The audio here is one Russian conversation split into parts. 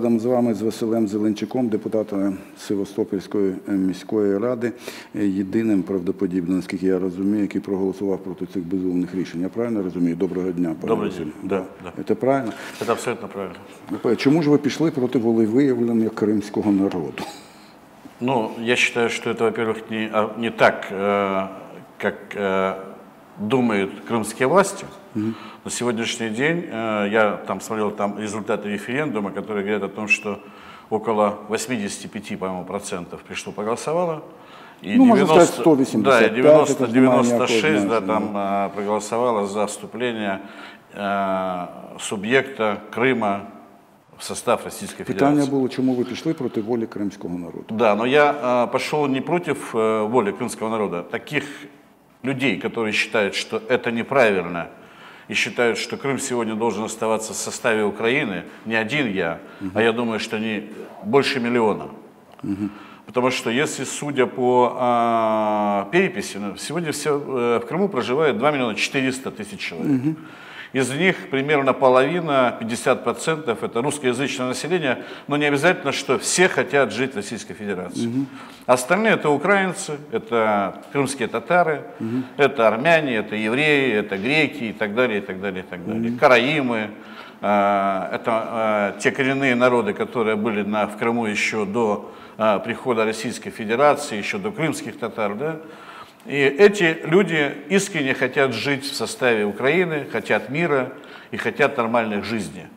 разом з вами з Василем Зеленчуком, депутатом Севастопольської е, міської ради, е, єдиним правдоподібно, наскільки я розумію, який проголосував проти цих безумних рішень. Я правильно розумію? Доброго дня, пане Добрий Василю. день. Да, да. Це правильно? Это абсолютно правильно. Чому ж ви пішли проти волевиявлення кримського народу? Ну, я считаю, что это, во-первых, не, а, не так, э, как э, думают крымские власти. На сегодняшний день э, я там смотрел там результаты референдума, которые говорят о том, что около 85, по-моему, процентов пришло проголосовало. И Ну, можно сказать, 185, да, и это 90, же знание 96 какое, да, там э, проголосовало за вступление э, субъекта Крыма в состав Российской Федерации. Питання було, чому ви пішли проти волі кримського народу? Да, но я э, пошел не против воли крымского народа. Таких людей, которые считают, что это неправильно, и считают, что Крым сегодня должен оставаться в составе Украины, не один я, а я думаю, что они больше миллиона. Потому что если, судя по а, переписи, ну, сегодня все, э, в Крыму проживает 2 миллиона 400 тысяч человек. Из них примерно половина, 50% это русскоязычное население, но не обязательно, что все хотят жить в Российской Федерации. Остальные это украинцы, это крымские татары, это армяне, это евреи, это греки и так далее, и так далее, и так далее. Караимы, а, это а, те коренные народы, которые были на, в Крыму еще до а, прихода Российской Федерации, еще до крымских татар, да, и эти люди искренне хотят жить в составе Украины, хотят мира и хотят нормальных жизней.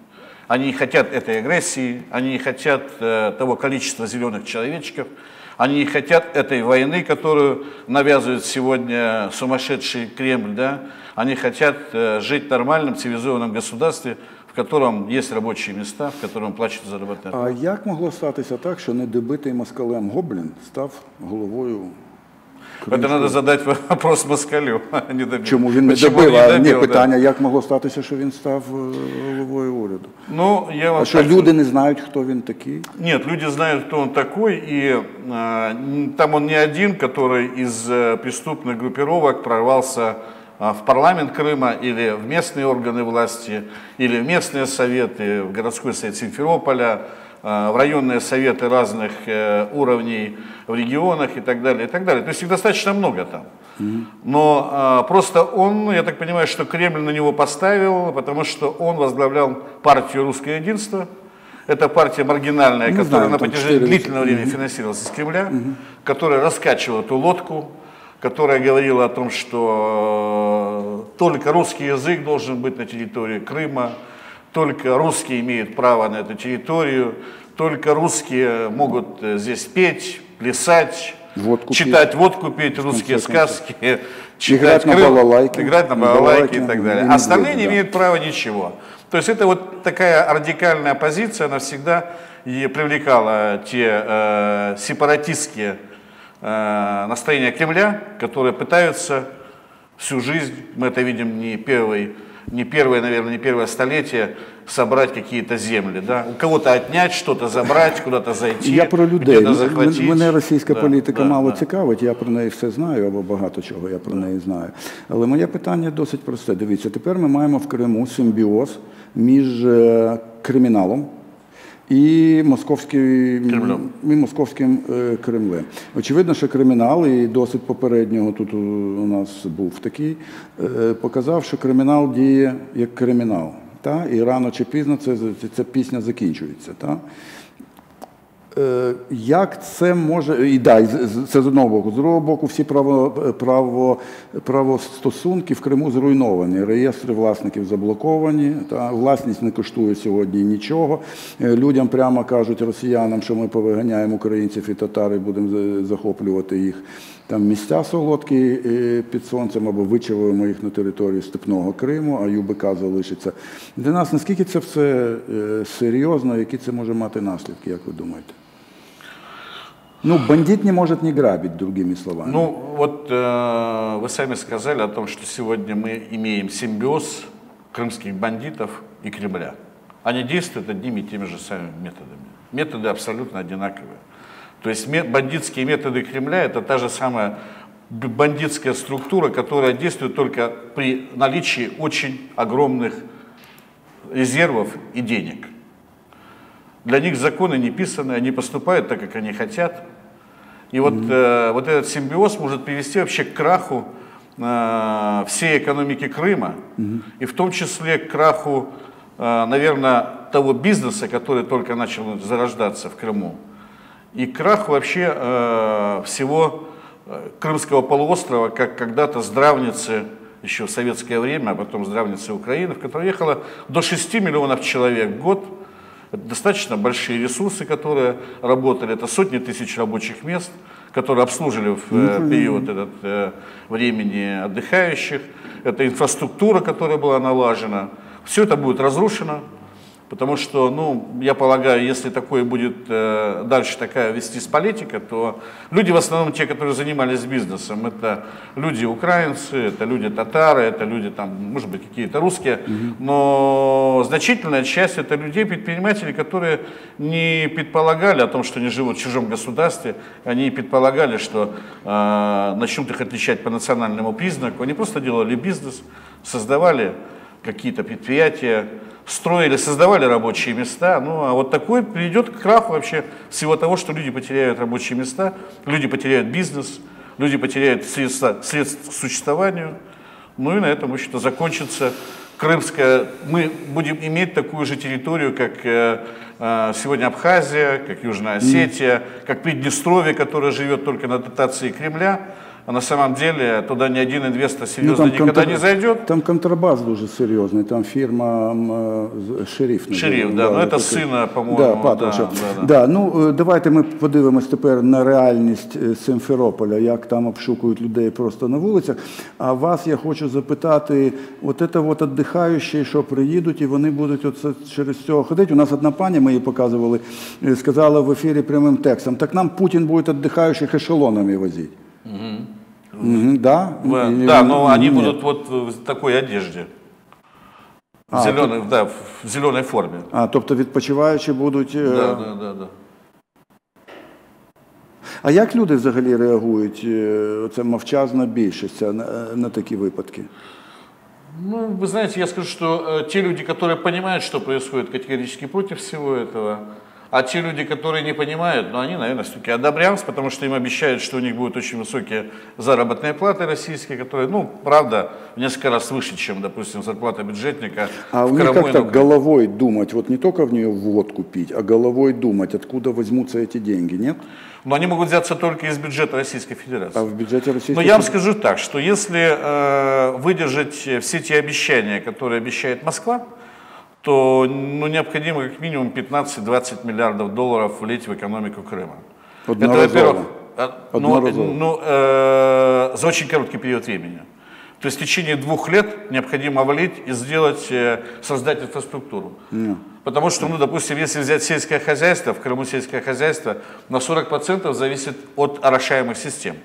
Они не хотят этой агрессии, они не хотят э, того количества зеленых человечков, они не хотят этой войны, которую навязывает сегодня сумасшедший Кремль. Да? Они хотят э, жить в нормальном цивилизованном государстве, в котором есть рабочие места, в котором плачут заработные А як могло статися так, що недобитий москалем Гоблін став головою Это надо задать вопрос Москалю. а не добил. Чому він не Почему добив? А ні, добил, да. питання, як могло статися, що він став е, головою уряду? Ну, я вам А що так- люди не знають, хто він такий? Нет, люди знают, кто он такой, и а, н- там он не один, который из э, преступных группировок прорвался а, в парламент Крыма или в местные органы власти, или в местные советы, в городской совет Симферополя, а, в районные советы разных э, уровней в регионах и так далее, и так далее. То есть их достаточно много там. Но а, просто он, я так понимаю, что Кремль на него поставил, потому что он возглавлял партию «Русское единство», это партия маргинальная, Ну, которая знаем, на протяжении четыре длительного времени финансировалась из Кремля, которая раскачивала эту лодку, которая говорила о том, что э, только русский язык должен быть на территории Крыма, только русские имеют право на эту территорию, только русские могут э, здесь петь, плясать, Водку читать водку пить, русские конце концов. сказки, читать на Крым, балалайке. играть на Балалайке, балалайке и так далее. и Остальные не да. имеют права ничего. То есть это вот такая радикальная позиция, она всегда и привлекала те э, сепаратистские э, настроения Кремля, которые пытаются всю жизнь, мы это видим не первый, не первое, наверное, не первое столетие, собрать какие-то земли, да, у кого-то отнять, что-то забрать, куда-то зайти, Я про людей. Мене російська Да, політика да, мало да. цікавить, я про неї все знаю, або багато чого я про неї знаю. Але моє питання досить просте. Дивіться, тепер ми маємо в Криму симбіоз між е, криміналом. І московським, Кремлем. і московським е, Кремлем. Очевидно, що кримінал, і досить попереднього тут у, нас був такий, е, показав, що кримінал діє як кримінал. Та? І рано чи пізно це, це, ця пісня закінчується. Та? Е, Як це може і да, це з одного боку. З другого боку, всі право, право, правостосунки в Криму зруйновані. Реєстри власників заблоковані. Та власність не коштує сьогодні нічого. Е, Людям прямо кажуть росіянам, що ми повиганяємо українців і татар і будемо захоплювати їх там місця солодкі е, під сонцем або вичавуємо їх на територію степного Криму, а ЮБК залишиться. Для нас наскільки це все серйозно, які це може мати наслідки, як ви думаєте? Ну, бандит не может не грабить, другими словами. Ну, вот э, вы сами сказали о том, что сегодня мы имеем симбиоз крымских бандитов и Кремля. Они действуют одними и теми же самыми методами. Методы абсолютно одинаковые. То есть бандитские методы Кремля это та же самая бандитская структура, которая действует только при наличии очень огромных резервов и денег. Для них законы не писаны, они поступают так, как они хотят. И вот, э, вот этот симбиоз может привести вообще к краху э, всей экономики Крыма, и в том числе к краху, э, наверное, того бизнеса, который только начал зарождаться в Крыму, и к краху вообще э, всего э, Крымского полуострова, как когда-то здравницы еще в советское время, а потом здравницы Украины, в которой ехало до 6 миллионов человек в год. Это достаточно большие ресурсы, которые работали. Это сотни тысяч рабочих мест, которые обслуживали в э, период этот, э, времени отдыхающих. Это инфраструктура, которая была налажена. Все это будет разрушено. Потому что, ну, я полагаю, если такое будет э, дальше такая вестись политика, то люди в основном те, которые занимались бизнесом, это люди украинцы, это люди татары, это люди там, может быть, какие-то русские, но значительная часть это людей, предпринимателей, которые не предполагали о том, что они живут в чужом государстве, они предполагали, что э, начнут их отличать по национальному признаку, они просто делали бизнес, создавали какие-то предприятия, строили, создавали рабочие места. Ну, а вот такой приведет к краху вообще всего того, что люди потеряют рабочие места, люди потеряют бизнес, люди потеряют средства, средства к существованию. Ну и на этом, в общем-то, закончится Крымская. Мы будем иметь такую же территорию, как э, э, сегодня Абхазия, как Южная Осетия, как Приднестровье, которое живет только на дотации Кремля. А на самом деле туда ни один инвестор серьезно Ну, никогда контр- не зайдет. Там контрабас дуже серйозний, там фірма м, е, Шериф. Шериф, називається. да, ну, це такий. сина, по-моєму, Да, да, да, да. Да, ну, е, давайте ми подивимось тепер на реальність е, Симферополя, як там обшукують людей просто на вулицях. А вас я хочу запитати, от це от віддихаючі, що приїдуть, і вони будуть оце через цього ходити. У нас одна пані, ми її показували, е, сказала в ефірі прямим текстом, так нам Путін буде віддихаючих ешелонами возити. Угу. Да? В- Или- да, но они Нет. будут вот в такой одежде. В А, зеленой, да, в зеленой форме. А, тобто відпочиваючі будуть. е, Да, да, да, да. А як люди взагалі реагують? е, Це мовчазна більшість а, на, на такі випадки? Ну, вы знаете, я скажу, что э, те люди, которые понимают, что происходит, категорически против всего этого. А те люди, которые не понимают, ну, они, наверное, все-таки одобрямс, потому что им обещают, что у них будут очень высокие заработные платы российские, которые, ну, правда, в несколько раз выше, чем, допустим, зарплата бюджетника А у них как-то Украине. головой думать, вот не только в нее водку пить, а головой думать, откуда возьмутся эти деньги, нет? Но они могут взяться только из бюджета Российской Федерации. А в бюджете Российской Но я вам скажу так, что если э, выдержать все те обещания, которые обещает Москва, то ну, необходимо как минимум 15-20 миллиардов долларов влить в экономику Крыма. Это, во-первых, а, ну, ну, э, за очень короткий период времени. То есть в течение двух лет необходимо влить и сделать, э, создать инфраструктуру. Потому что, ну, допустим, если взять сельское хозяйство, в Крыму сельское хозяйство на 40% зависит от орошаемых систем.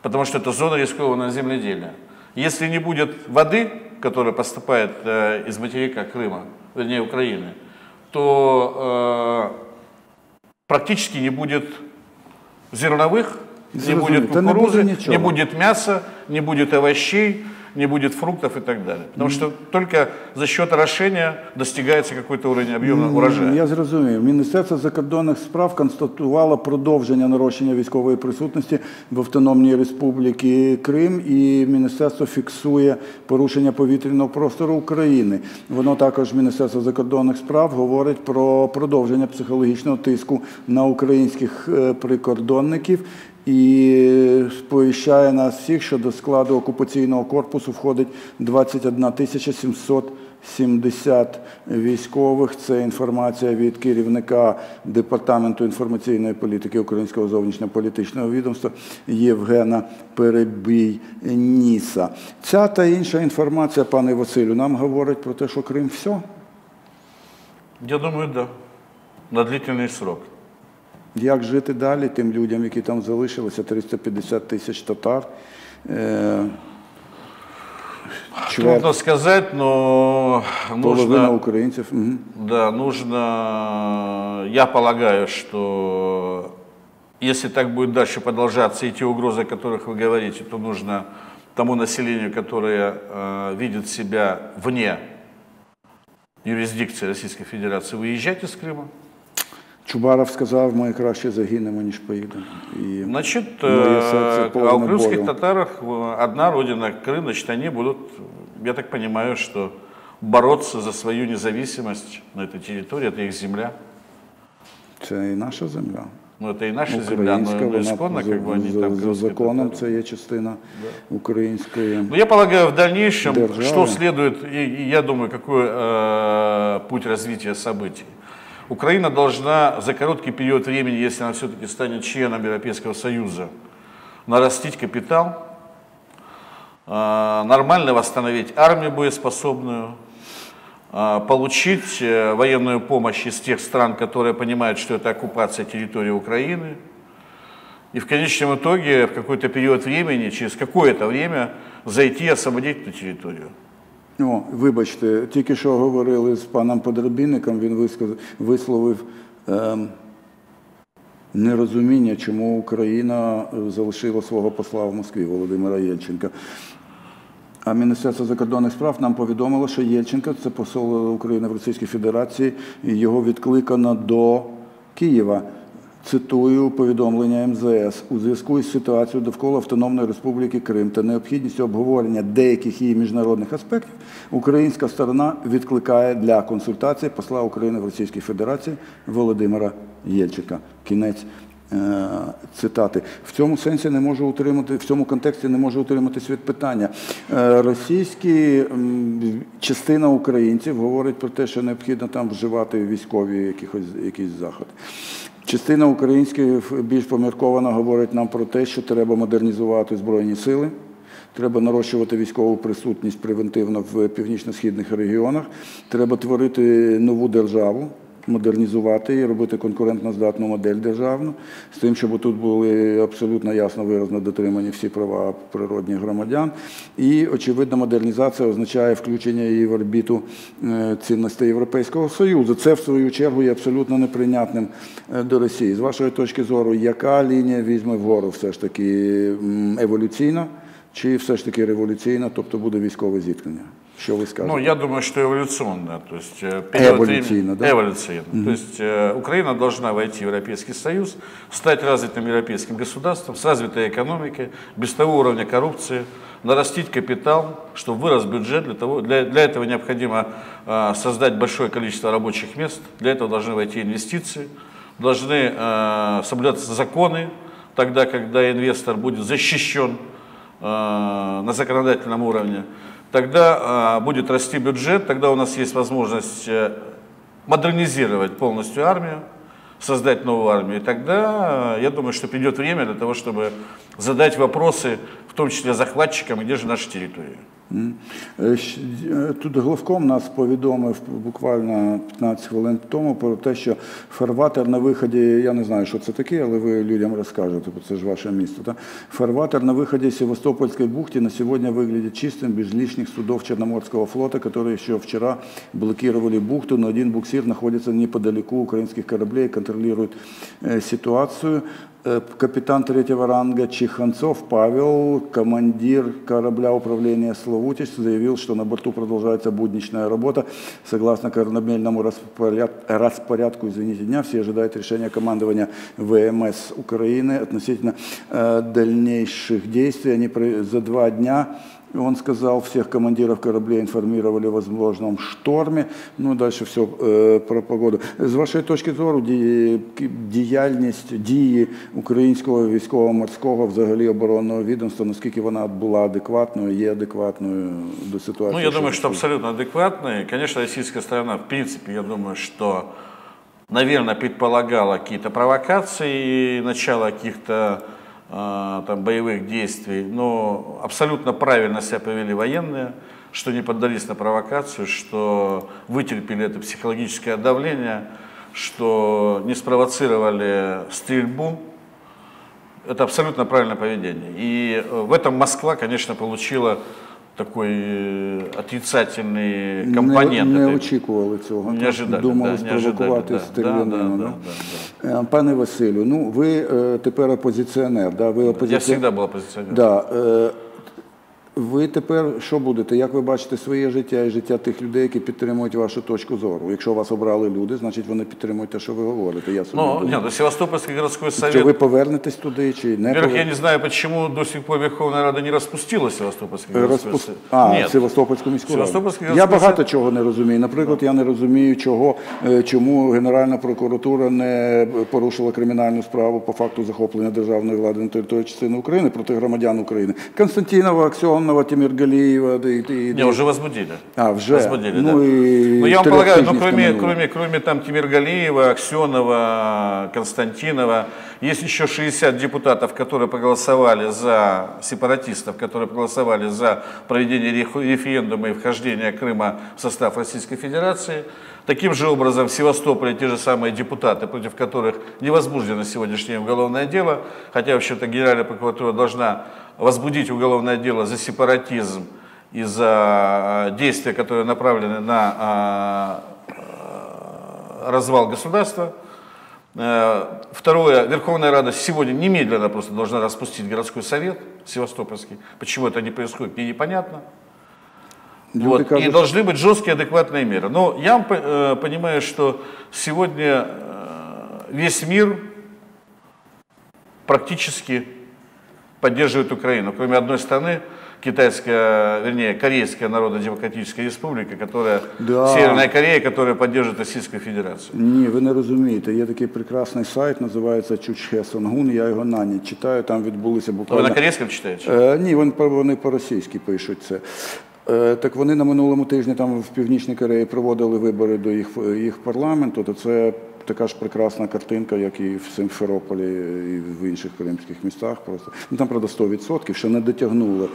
Потому что это зона рискованного земледелия. Если не будет воды, которая поступает э, из материка Крыма, вернее Украины, то э, практически не будет зерновых, не будет кукурузы, не будет мяса, не будет овощей, не будет фруктов и так далее. Потому что только за счет орошения достигается какой-то уровень объема урожая. Я зрозумів. Міністерство закордонних справ констатувало продовження нарощення військової присутності в Автономній Республіці Крим, і міністерство фіксує порушення повітряного простору України. Воно також Міністерство закордонних справ говорить про продовження психологічного тиску на українських е, прикордонників. І сповіщає нас всіх, що до складу окупаційного корпусу входить 21 тисяча 770 військових. Це інформація від керівника департаменту інформаційної політики Українського зовнішньополітичного відомства Євгена Перебій Ніса. Ця та інша інформація, пане Василю, нам говорить про те, що Крим все. Я думаю, да. На длительный срок. Як жити далі тим людям, які там залишилися, 350 тисяч татар. Е, чверть, Трудно сказать, но половина нужно, українців. Мгм. да, нужно, я полагаю, что если так будет дальше продолжаться и те угрозы, о которых вы говорите, то нужно тому населению, которое э, видит себя вне юрисдикции Российской Федерации, выезжать из Крыма. Чубаров сказав, ми краще загинемо, ніж поїдемо. І Значит, моє серце э, а повне у крымских болю. татарах э, одна родина Крым, значит, они будут, я так понимаю, что бороться за свою независимость на этой территории, это их земля. Це і наша земля. Ну, это и наша земля, но, Українська, но вона исконно, за, как бы они за- там за крымские законом татары. це є частина української. Ну, я полагаю, в дальнейшем, Державы. что следует, и, и я думаю, какой э, путь развития событий. Украина должна за короткий период времени, если она все-таки станет членом Европейского Союза, нарастить капитал, э, нормально восстановить армию боеспособную, э, получить э, военную помощь из тех стран, которые понимают, что это оккупация территории Украины, и в конечном итоге в какой-то период времени, через какое-то время зайти и освободить эту территорию. О, вибачте, тільки що говорили з паном Подробінником, він висказ- висловив ем, нерозуміння, чому Україна е, залишила свого посла в Москві Володимира Єльченка. А Міністерство закордонних справ нам повідомило, що Єльченка, це посол України в Російській Федерації, і його відкликано до Києва. Цитую повідомлення МЗС у зв'язку із ситуацією довкола Автономної Республіки Крим та необхідністю обговорення деяких її міжнародних аспектів, українська сторона відкликає для консультацій посла України в Російській Федерації Володимира Єльчика. Кінець е, цитати. В цьому сенсі не можу утримати, в цьому контексті не можу утриматись від питання. Е, Російські частина українців говорить про те, що необхідно там вживати військові якісь заходи. Частина українських більш помірковано говорить нам про те, що треба модернізувати Збройні сили. Треба нарощувати військову присутність превентивно в північно-східних регіонах. Треба творити нову державу, модернізувати і робити конкурентно-здатну модель державну, з тим, щоб тут були абсолютно ясно виразно дотримані всі права природних громадян. І, очевидно, модернізація означає включення її в орбіту е, цінностей Європейського Союзу. Це, в свою чергу, є абсолютно неприйнятним е, до Росії. З вашої точки зору, яка лінія візьме вгору все ж таки еволюційна? Чи все ж таки революційна, тобто буде військове зіткнення? Що ви скажете? Ну, я думаю, что эволюционно. То есть, Эволюционно, да? Эволюционно. То есть Украина должна войти в Европейский Союз, стать развитым европейским государством, с развитой экономикой, без того уровня коррупции, нарастить капитал, чтобы вырос бюджет. Для, того, для, для этого необходимо э, создать большое количество рабочих мест. Для этого должны войти инвестиции, должны э, соблюдаться законы, тогда, когда инвестор будет защищен э, на законодательном уровне, тогда э, будет расти бюджет, тогда у нас есть возможность э, модернизировать полностью армию, создать новую армию. И тогда, э, я думаю, что придет время для того, чтобы задать вопросы, в том числе захватчикам, где же наши территории. М. Е, щ- е, Тут главком нас повідомив буквально 15 хвилин тому про те, що фарватер на виході, я не знаю, що це таке, але ви людям розкажете, бо це ж ваше місто. Так? Фарватер на выходе из Севастопольской бухты на сегодня выглядит чистым, без лишних судов Черноморского флота, которые еще вчера блокировали бухту, но один буксир находится неподалеку украинских кораблей, контролирует э, ситуацию. Э, Капитан третьего ранга Чиханцов Павел, командир корабля управления «Славутич», заявил, что на борту продолжается будничная работа. Согласно корабельному распоряд- распорядку извините, дня, все ожидают решения командования ВМС Украины относительно э, дальнейших действий. Они за два дня он сказал, всех командиров кораблей информировали о возможном шторме. Ну, и дальше все э, про погоду. З вашої точки зору, ді- кі- діяльність дії українського військово-морського, взагалі оборонного відомства, наскільки вона була адекватною, є адекватною до ситуації? Ну, я думаю, що что абсолютно адекватные. Конечно, российская сторона, в принципе, я думаю, что, наверное, предполагала какие-то провокации, начало каких-то э, там, боевых действий, но абсолютно правильно себя повели военные, что не поддались на провокацию, что вытерпели это психологическое давление, что не спровоцировали стрельбу, это абсолютно правильное поведение. И э, в этом Москва, конечно, получила такой э, отрицательный компонент. Не, не этой- очікували цього. Не так? ожидали, Думали да, не ожидали, спровокувати да, стрілянину. да, да, Е, Пане Василю, ну ви е, тепер опозиціонер, да? ви Я опозиціонер. всегда был оппозиционером. Да, е, ви тепер що будете? Як ви бачите своє життя і життя тих людей, які підтримують вашу точку зору? Якщо вас обрали люди, значить вони підтримують те, що ви говорите. Я Ну, нет, ну, Севастопольский городской Чи ви повернетесь туди, чи не Во-первых, я не знаю, почему до сих пор Верховная Рада не распустила Севастопольский городской А, Нет. Севастопольську міську раду. Севастопольський Я багато чого не розумію. Наприклад, я не розумію, чого, е, чому Генеральна прокуратура не порушила кримінальну справу по факту захоплення державної влади на території частини України проти громадян України. Константинова, Аксьонова, Тиміргалієва. І, і, Не, уже возбудили. А, вже? Возбудили, Ну, да. и ну, я вам трех полагаю, ну, тижней кроме, становилось. кроме, кроме там Тимиргалиева, Аксенова, Константинова, есть еще 60 депутатов, которые проголосовали за сепаратистов, которые проголосовали за проведение реф- референдума и вхождение Крыма в состав Российской Федерации. Таким же образом в Севастополе те же самые депутаты, против которых не возбуждено сегодняшнее уголовное дело, хотя вообще-то Генеральная прокуратура должна возбудить уголовное дело за сепаратизм и за э, действия, которые направлены на а, э, развал государства. Э, Второе, Верховная Рада сегодня немедленно просто должна распустить городской совет Севастопольский. Почему это не происходит, мне непонятно. Люди Вот. И должны быть жесткие, адекватные меры. Но я э, понимаю, что сегодня э, весь мир практически поддерживает Украину, кроме одной страны, китайская, вернее, Корейская Народно-Демократическая Республика, которая, Да. Северная Корея, которая поддерживает Российскую Федерацию. Ні, ви не розумієте. Є такий прекрасний сайт, називається Чучхе Сонгун. Я його на ніч читаю. Там відбулися буквально. на корейском читаете? Е, ні, вони, вони по-російськи пишуть це. Е, так вони на минулому тижні там в Північній Кореї проводили вибори до їх, їх парламенту, то це така ж прекрасна картинка, як і в Симферополі, і в інших кримських містах. Просто. Ну, там, правда, 100%, ще не дотягнули.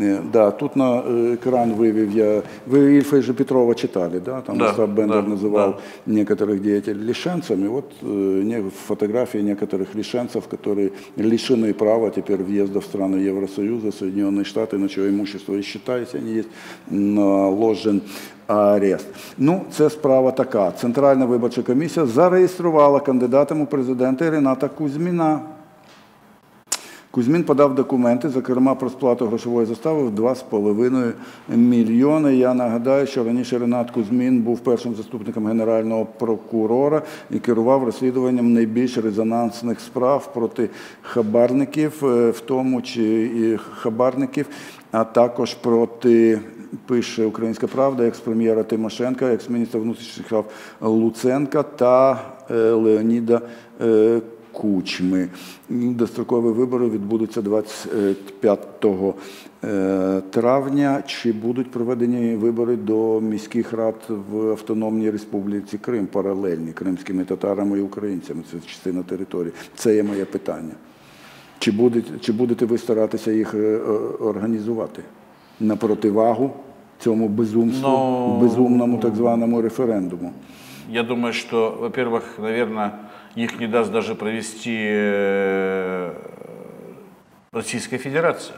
Е, да, тут на е, екран вивів я. Ви Ільфа же Петрова читали, да? там Да, Остап Бендер да, називав да. некоторых деятелей лишенцами. Вот э, не- фотографии некоторых лишенцев, которые лишены права теперь въезда в страны Евросоюза, Соединенные Штаты, на чье имущество и считается, они есть наложен арест. Ну, це справа така. Центральна виборча комісія зареєструвала кандидатом у президенти Рената Кузьміна. Кузьмін подав документи, зокрема про сплату грошової застави в 2,5 мільйони. Я нагадаю, що раніше Ренат Кузьмін був першим заступником генерального прокурора і керував розслідуванням найбільш резонансних справ проти хабарників, е, в тому чи і хабарників, а також проти. Пише Українська Правда, екс-прем'єра Тимошенка, екс-міністра внутрішніх справ Луценка та е, Леоніда е, Кучми. Дострокові вибори відбудуться 25 е, травня. Чи будуть проведені вибори до міських рад в Автономній Республіці Крим, паралельні кримськими татарами і українцями? Це частина території. Це є моє питання. Чи будете, чи будете ви старатися їх е, е, організувати на противагу цьому безумству, Ну, безумному так званому референдуму? Я думаю, что, во-первых, наверное, их не даст даже провести э, Российская Федерация.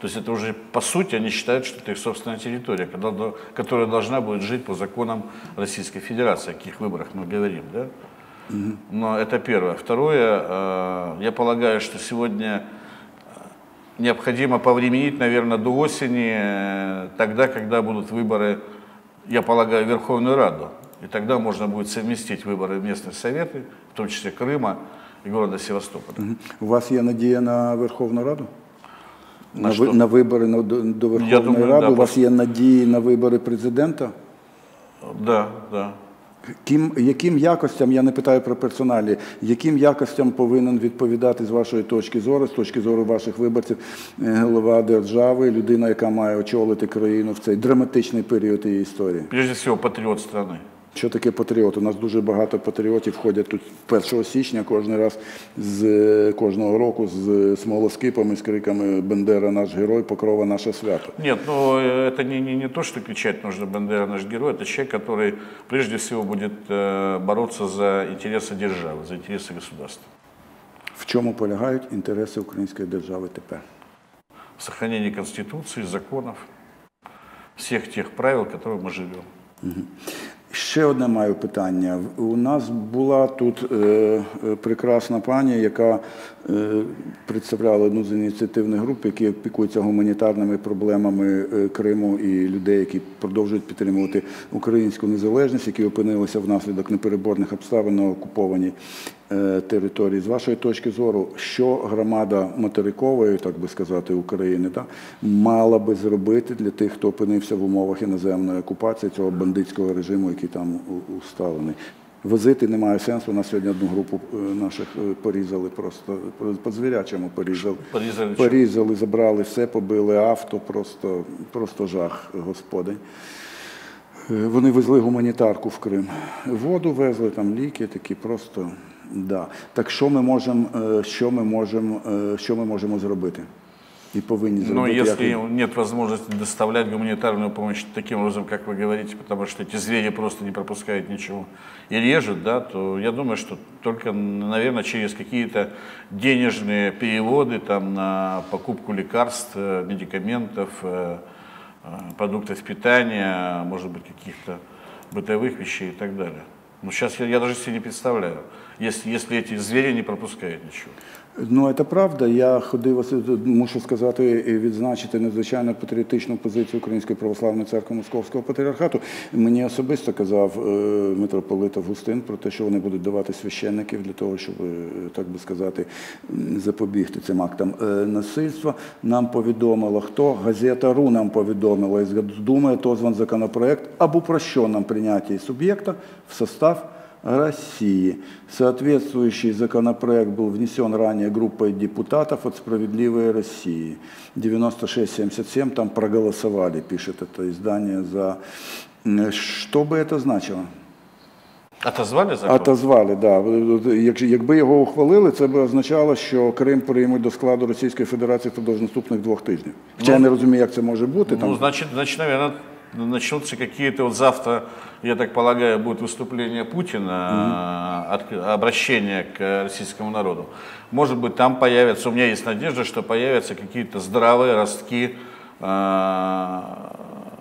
То есть это уже, по сути, они считают, что это их собственная территория, когда до- которая должна будет жить по законам Российской Федерации, о каких выборах мы говорим. Да? Но это первое. Второе, э, я полагаю, что сегодня необходимо повременить, наверное, до осени, э, тогда, когда будут выборы, я полагаю, в Верховную Раду. И тогда можно будет совместить выборы в местные советы, в том числе Крыма и города Севастополя. У вас є надія на Верховну Раду? На ви- що? на вибори на- до, до Верховної думаю, Ради? да, У вас просто- є надії на вибори президента? Да, да. Ким, яким якостям, я не питаю про персоналі, яким якостям повинен відповідати з вашої точки зору, з точки зору ваших виборців, е, голова держави, людина, яка має очолити країну в цей драматичний період її історії? Прежде всього, патріот страны. Що таке патріот? У нас дуже багато патріотів ходять тут 1 січня кожен раз з е, кожного року з смолоскипами, з криками Бендера наш герой, покрова наше свято. Нет, ну э, это не, не, не то, что кричать нужно «Бандера наш герой», это человек, который прежде всего будет э, бороться за интересы державы, за интересы государства. В чому полягають інтереси української держави тепер? В сохранении Конституции, законов, всех тех правил, в которых мы живем. Ще одне маю питання. У нас була тут е, е, прекрасна пані, яка е, представляла одну з ініціативних груп, які опікуються гуманітарними проблемами е, Криму і людей, які продовжують підтримувати українську незалежність, які опинилися внаслідок непереборних обставин на окупованій е, території. З вашої точки зору, що громада материкової, так би сказати, України, да, мала би зробити для тих, хто опинився в умовах іноземної окупації цього бандитського режиму, який там у- усталений? Возити немає сенсу. У нас сьогодні одну групу е, наших е, порізали просто по звірячому порізали. Порізали порізали, забрали все, побили авто, просто, просто жах, господень. Вони везли гуманітарку в Крим. Воду везли, там ліки такі, просто да. Так що ми можемо, що ми можемо, що ми можемо зробити? І повинні Но зробити. як если ви- нет возможности доставлять гуманитарную помощь таким образом, как вы говорите, потому что эти звери просто не пропускают ничего и режут, да, то я думаю, что только, наверное, через какие-то денежные переводы там, на покупку лекарств, э, медикаментов, э, э, продуктов питания, может быть, каких-то бытовых вещей и так далее. Но сейчас я, я даже себе не представляю, если, если эти звери не пропускают ничего. Ну, це правда. Я ходив, мушу сказати, відзначити надзвичайно патріотичну позицію Української православної церкви Московського патріархату. Мені особисто казав е, митрополит Августин про те, що вони будуть давати священників для того, щоб, е, так би сказати, запобігти цим актам е, насильства. Нам повідомило, хто газета РУ нам повідомила із Госдумы отозван законопроект об упрощенном принятии субъекта в состав России. Соответствующий законопроект был внесен ранее группой депутатов от «Справедливой России». 96-77 там проголосовали, пишет это издание, за... М, Что бы это значило? Отозвали закон? Отозвали, да. Як- Якби його ухвалили, це б означало, що Крим приймуть до складу Російської Федерації впродовж наступних двох тижнів. Хоча я не розумію, як це може бути. Ну, Там значит, значит, наверное, начнутся какие-то вот завтра, я так полагаю, будет выступление Путина, от- обращение к российскому народу. Может быть, там появятся, у меня есть надежда, что появятся какие-то здравые ростки э,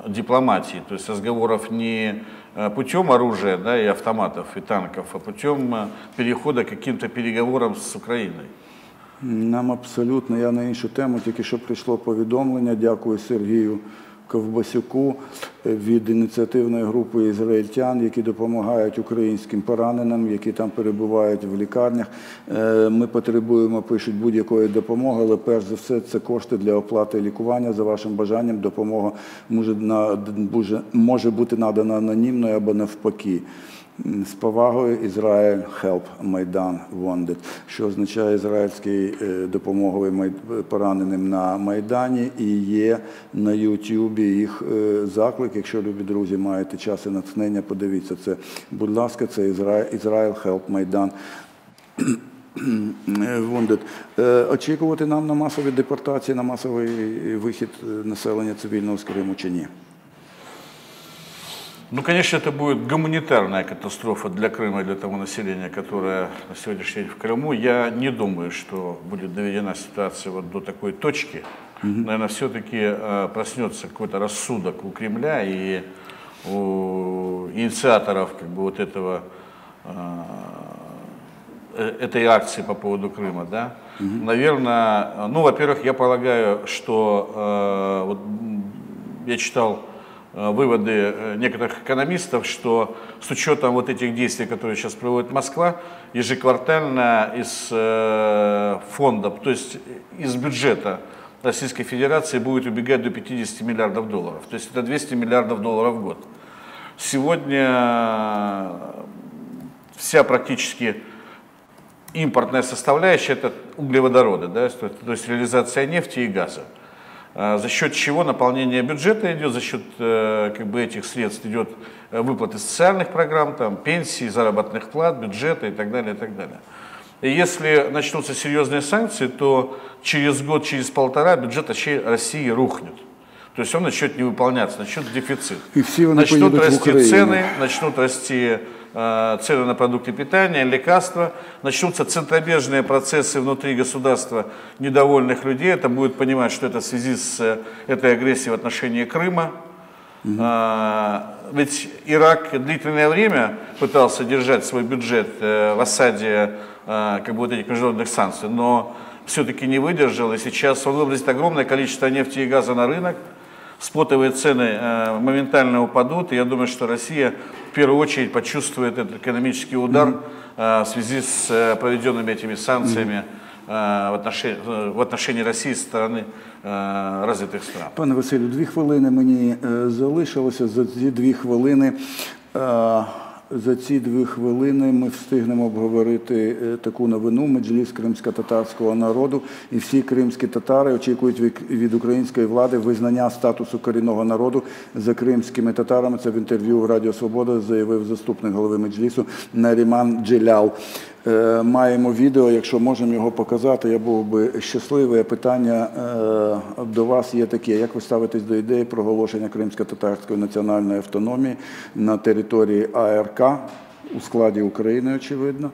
дипломатии, то есть разговоров не э, путем оружия да, и автоматов, и танков, а путем э, перехода к каким-то переговорам с Украиной. Нам абсолютно, я на іншу тему, тільки що прийшло повідомлення, дякую Сергію Ковбасюку е, від ініціативної групи ізраїльтян, які допомагають українським пораненим, які там перебувають в лікарнях. Е, Ми потребуємо, пишуть, будь-якої допомоги, але перш за все це кошти для оплати лікування. За вашим бажанням допомога може, бути надана анонімною або навпаки. З повагою Ізраїль Help Майдан Wounded, що означає ізраїльський е, допомоговий пораненим на Майдані. І є на Ютубі їх е, заклик. Якщо любі друзі маєте час і натхнення, подивіться це. Будь ласка, це Ізраїль, Help Майдан. Wounded. Е, Очікувати нам на масові депортації, на масовий вихід населення цивільного з Криму чи ні? Ну, конечно, это будет гуманитарная катастрофа для Крыма и для того населения, которое на сегодняшний день в Крыму. Я не думаю, что будет доведена ситуация вот до такой точки. Наверное, все-таки проснется какой-то рассудок у Кремля и у инициаторов как бы, вот этого э, этой акции по поводу Крыма, да, наверное, ну, во-первых, я полагаю, что э, вот, я читал э, выводы э, некоторых экономистов, что с учетом вот этих действий, которые сейчас проводит Москва, ежеквартально из э, фонда, то есть из бюджета Российской Федерации будет убегать до 50 миллиардов долларов. То есть это 200 миллиардов долларов в год. Сегодня вся практически импортная составляющая это углеводороды, да, то есть реализация нефти и газа. А, За счет чего наполнение бюджета идет, за счет э, как бы, этих средств идет э, выплаты социальных программ, там, пенсий, заработных плат, бюджета и так далее, и так далее. И если начнутся серьезные санкции, то через год, через полтора бюджет России- рухнет. То есть он начнет не выполняться, начнет дефицит. И все начнут расти цены, начнут расти цены на продукты питания, лекарства, начнутся центробежные процессы внутри государства недовольных людей. Это будет понимать, что это в связи с э, этой агрессией в отношении Крыма. А, Ведь Ирак длительное время пытался держать свой бюджет э, в осаде э, как бы вот этих международных санкций, но все-таки не выдержал, и сейчас он выбросит огромное количество нефти и газа на рынок, спотовые цены э, моментально упадут, и я думаю, что Россия первую очередь почувствует этот экономический удар э, в связи с э, проведенными этими санкциями э, в, отношении, э, в отношении России со стороны э, развитых стран. Пане Василю, дві хвилини мені е, залишилося. За ці дві хвилини. За ці дві хвилини ми встигнемо обговорити е, таку новину меджліс кримсько-татарського народу. І всі кримські татари очікують від- української влади визнання статусу корінного народу за кримськими татарами. Це в інтерв'ю Радіо Свобода заявив заступник голови меджлісу Наріман Джилял. Е, Маємо відео, якщо можемо його показати, я був би щасливий. Питання е, до вас є таке: як ви ставитесь до ідеї проголошення кримсько-татарської національної автономії на території АРК у складі України, очевидно,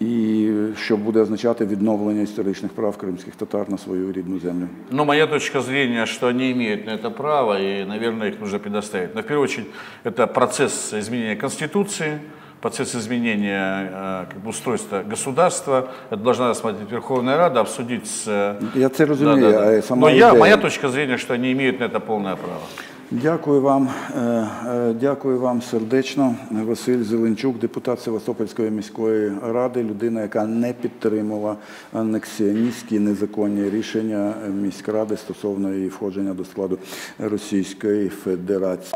і що буде означати відновлення історичних прав кримських татар на свою рідну землю? Ну, моя точка зрения, что они имеют на это право, и, наверное, их нужно предоставить. Но, в первую очередь, это процесс изменения Конституции, процесс изменения э, как бы, устройства государства. Это должна рассмотреть Верховная Рада, обсудить с... э, Я це розумію, Да-да-да. а сама Но я, ідея- моя точка зрения, что они имеют на это полное право. Дякую вам, е, е, дякую вам сердечно. Василь Зеленчук, депутат Севастопольської міської ради, людина, яка не підтримала анексіоністські незаконні рішення міськради стосовно її входження до складу Російської Федерації.